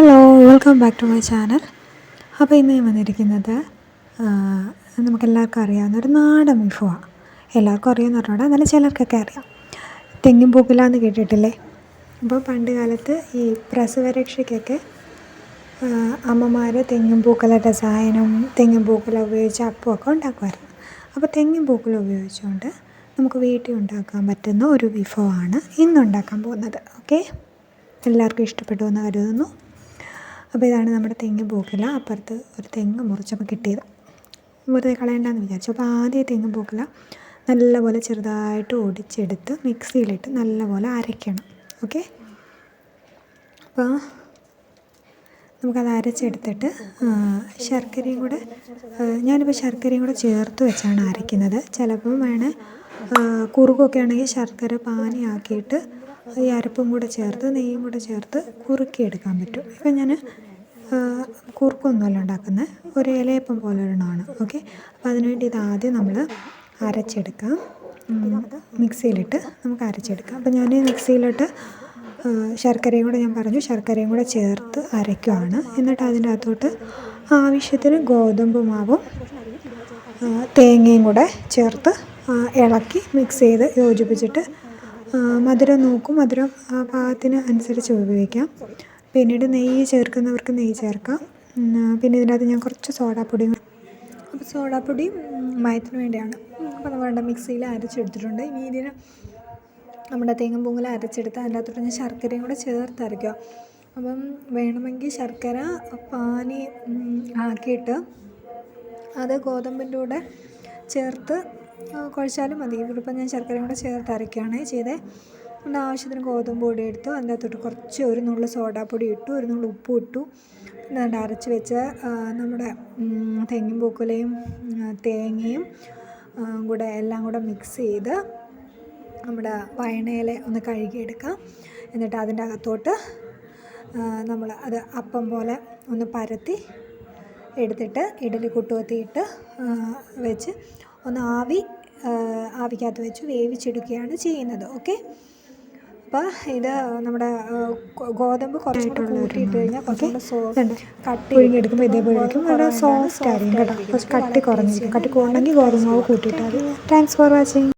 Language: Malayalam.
Hello welcome back to my channel അപ്പോൾ ഇന്ന് ഞാൻ വന്നിരിക്കുന്നത് നമുക്കെല്ലാവർക്കും അറിയാവുന്ന ഒരു നാടൻ വിഭവമാണ് എല്ലാവർക്കും അറിയാമെന്ന് പറഞ്ഞാൽ എന്നാലും ചിലർക്കൊക്കെ അറിയാം. തെങ്ങും പൂക്കിലാന്ന് കേട്ടിട്ടില്ലേ? അപ്പോൾ പണ്ട് കാലത്ത് ഈ പ്രസവരക്ഷയ്ക്കൊക്കെ അമ്മമാർ തെങ്ങും പൂക്കല രസായനം തെങ്ങും പൂക്കല ഉപയോഗിച്ച് അപ്പമൊക്കെ ഉണ്ടാക്കുമായിരുന്നു. അപ്പോൾ തെങ്ങും പൂക്കല ഉപയോഗിച്ചുകൊണ്ട് നമുക്ക് വീട്ടിൽ ഉണ്ടാക്കാൻ പറ്റുന്ന ഒരു വിഭവമാണ് ഇന്നുണ്ടാക്കാൻ പോകുന്നത്. ഓക്കെ എല്ലാവർക്കും ഇഷ്ടപ്പെട്ടു എന്ന് കരുതുന്നു. അപ്പോൾ ഇതാണ് നമ്മുടെ തെങ്ങ് പൂക്കില. അപ്പുറത്ത് ഒരു തെങ്ങ് മുറിച്ചപ്പോൾ കിട്ടിയത്. വെറുതെ കളയണ്ടെന്ന് വിചാരിച്ചു. അപ്പോൾ ആദ്യം തെങ്ങ് പൂക്കില നല്ലപോലെ ചെറുതായിട്ട് ഒടിച്ചെടുത്ത് മിക്സിയിലിട്ട് നല്ലപോലെ അരയ്ക്കണം. ഓക്കെ? അപ്പോൾ നമുക്കത് അരച്ചെടുത്തിട്ട് ശർക്കരയും കൂടെ ഞാനിപ്പോൾ ശർക്കരയും കൂടെ ചേർത്ത് വെച്ചാണ് അരയ്ക്കുന്നത്. ചിലപ്പം വേണേൽ കുറുകൊക്കെ ആണെങ്കിൽ ശർക്കര പാനിയാക്കിയിട്ട് ഈ അരപ്പും കൂടെ ചേർത്ത് നെയ്യും കൂടെ ചേർത്ത് കുറുക്കിയെടുക്കാൻ പറ്റും. ഇപ്പം ഞാൻ കുറുക്കൊന്നുമല്ല ഉണ്ടാക്കുന്നത് ഒരു ഇലയപ്പം പോലെ ഒരെണ്ണമാണ്. ഓക്കെ? അപ്പോൾ അതിനുവേണ്ടി ഇത് ആദ്യം നമ്മൾ അരച്ചെടുക്കാം. മിക്സിയിലിട്ട് നമുക്ക് അരച്ചെടുക്കാം. അപ്പോൾ ഞാൻ മിക്സിയിലിട്ട് ശർക്കരയും കൂടെ ഞാൻ പറഞ്ഞു. ശർക്കരയും കൂടെ ചേർത്ത് അരയ്ക്കുവാണ്. എന്നിട്ട് അതിന്റെ അകത്തോട്ട് ആവശ്യത്തിന് ഗോതമ്പ് മാവും തേങ്ങയും കൂടെ ചേർത്ത് ഇളക്കി മിക്സ് ചെയ്ത് യോജിപ്പിച്ചിട്ട് മധുരം നോക്കും. മധുരം പാകത്തിന് അനുസരിച്ച് ഉപയോഗിക്കാം. പിന്നീട് നെയ്യ് ചേർക്കുന്നവർക്ക് നെയ്യ് ചേർക്കാം. പിന്നെ ഇതിനകത്ത് ഞാൻ കുറച്ച് സോഡാപ്പൊടി അപ്പോൾ സോഡാപ്പൊടി മയത്തിന് വേണ്ടിയാണ്. അപ്പോൾ നമ്മളുടെ മിക്സിയിൽ അരച്ചെടുത്തിട്ടുണ്ട്. ഇനി ഇതിന് നമ്മുടെ തേങ്ങ പൊങ്ങൽ അരച്ചെടുത്ത് അതിനകത്തോട്ട് ഞാൻ ശർക്കരയും കൂടെ ചേർത്ത് അരയ്ക്കുക അപ്പം വേണമെങ്കിൽ ശർക്കര പാനി ആക്കിയിട്ട് അത് ഗോതമ്പിന്റെ കൂടെ ചേർത്ത് കുഴച്ചാലും മതി. ഇവിടെ ഞാൻ ശർക്കരയും കൂടെ ചേർത്ത് അരയ്ക്കുകയാണ് ചെയ്തത് നമ്മുടെ ആവശ്യത്തിന് ഗോതമ്പ് പൊടി എടുത്തു. അതിന്റെ അകത്തോട്ട് കുറച്ച് ഒരു നുള്ളു സോഡാപ്പൊടി ഇട്ടു ഒരു നുള്ളു ഉപ്പും ഇട്ടു. പിന്നെ അതിന്റെ അരച്ച് വെച്ച നമ്മുടെ തെങ്ങിൻ പൂക്കുലയും തേങ്ങയും കൂടെ എല്ലാം കൂടെ മിക്സ് ചെയ്ത് നമ്മുടെ വയണയില ഒന്ന് കഴുകിയെടുക്കാം. എന്നിട്ട് അതിന്റെ അകത്തോട്ട് നമ്മൾ അത് അപ്പം പോലെ ഒന്ന് പരത്തി എടുത്തിട്ട് ഇഡലി കുട്ടുകത്തിയിട്ട് വെച്ച് ഒന്ന് ആവി ആവിക്കകത്ത് വെച്ച് വേവിച്ചെടുക്കുകയാണ് ചെയ്യുന്നത്. ഓക്കെ? അപ്പോൾ ഇത് നമ്മുടെ ഗോതമ്പ് കുറച്ചായിട്ട് കൂടെ കൂട്ടിയിട്ട് കഴിഞ്ഞാൽ കുറച്ചും സോഫ്റ്റ് കട്ടി പുഴുങ്ങിയെടുക്കുമ്പോൾ ഇതേപോലെയായിരിക്കും വളരെ സോഫ്റ്റ് ആയിരിക്കും കേട്ടോ. കുറച്ച് കട്ടി കുറഞ്ഞിരിക്കും. കട്ടി കുറഞ്ഞെങ്കിൽ ഗോതമ്പ് മാവ് കൂട്ടിയിട്ടാൽ താങ്ക്സ് ഫോർ വാച്ചിങ്